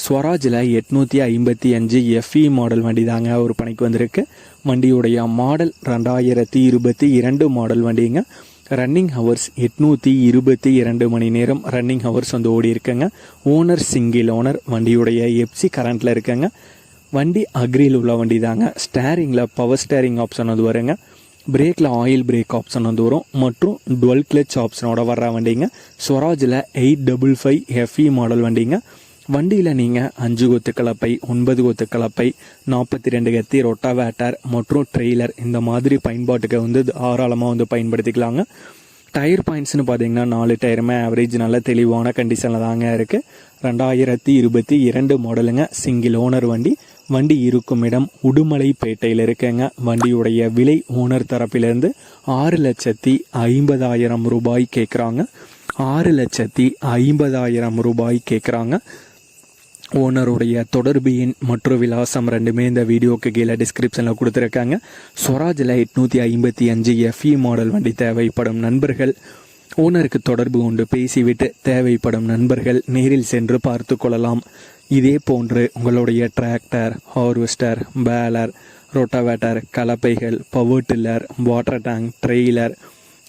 ஸ்வராஜில் எட்நூற்றி ஐம்பத்தி அஞ்சு எஃப்இ மாடல் வண்டி தாங்க பணிக்கு வந்திருக்கு. வண்டியுடைய மாடல் ரெண்டாயிரத்தி இருபத்தி இரண்டு மாடல் வண்டிங்க. ரன்னிங் ஹவர்ஸ் எட்நூற்றி இருபத்தி இரண்டு மணி நேரம் ரன்னிங் ஹவர்ஸ் வந்து ஓடி இருக்குங்க. ஓனர் சிங்கிள் ஓனர் வண்டியுடைய எப்சி கரண்ட்டில் இருக்குங்க. வண்டி அக்ரியில் உள்ள வண்டி தாங்க ஸ்டேரிங்கில் பவர் ஸ்டேரிங் ஆப்ஷன் வந்து வருங்க. பிரேக்கில் ஆயில் பிரேக் ஆப்ஷன் வந்து வரும். மற்றும் டுவெல் கிளச் ஆப்ஷனோட வர்ற வண்டிங்க. ஸ்வராஜில் eight double five FE model வண்டிங்க. வண்டியில் நீங்கள் அஞ்சு கொத்து கலப்பை ஒன்பது கொத்து கலப்பை நாற்பத்தி ரெண்டு கத்தி ரொட்டாவேட்டர் மற்றும் ட்ரெய்லர் இந்த மாதிரி பயன்பாட்டுக்கு வந்து தாராளமாக வந்து பயன்படுத்திக்கலாங்க. டயர் பாயிண்ட்ஸ்னு பார்த்தீங்கன்னா நாலு டயருமே ஆவரேஜ் நல்ல தெளிவான கண்டிஷனில் தாங்க இருக்குது ரெண்டாயிரத்தி இருபத்தி இரண்டு மாடலுங்க சிங்கிள் ஓனர் வண்டி. வண்டி இருக்கும் இடம் உடுமலைப்பேட்டையில் இருக்குங்க. வண்டியுடைய விலை ஓனர் தரப்பிலிருந்து ஆறு லட்சத்தி ஐம்பதாயிரம் ரூபாய் கேட்குறாங்க ஆறு லட்சத்தி ஐம்பதாயிரம் ரூபாய் கேட்குறாங்க ஓனருடைய தொடர்பு எண் மற்றும் விலாசம் ரெண்டுமே இந்த வீடியோக்கு கீழே டிஸ்கிரிப்ஷனில் கொடுத்துருக்காங்க. ஸ்வராஜில் எட்நூற்றி ஐம்பத்தி அஞ்சு எஃப்இ மாடல் வண்டி தேவைப்படும் நண்பர்கள். ஓனருக்கு தொடர்பு கொண்டு பேசிவிட்டு தேவைப்படும் நண்பர்கள் நேரில் சென்று பார்த்து கொள்ளலாம். இதே போன்று உங்களுடைய tractor harvester baler rotavator கலப்பைகள் power tiller water tank trailer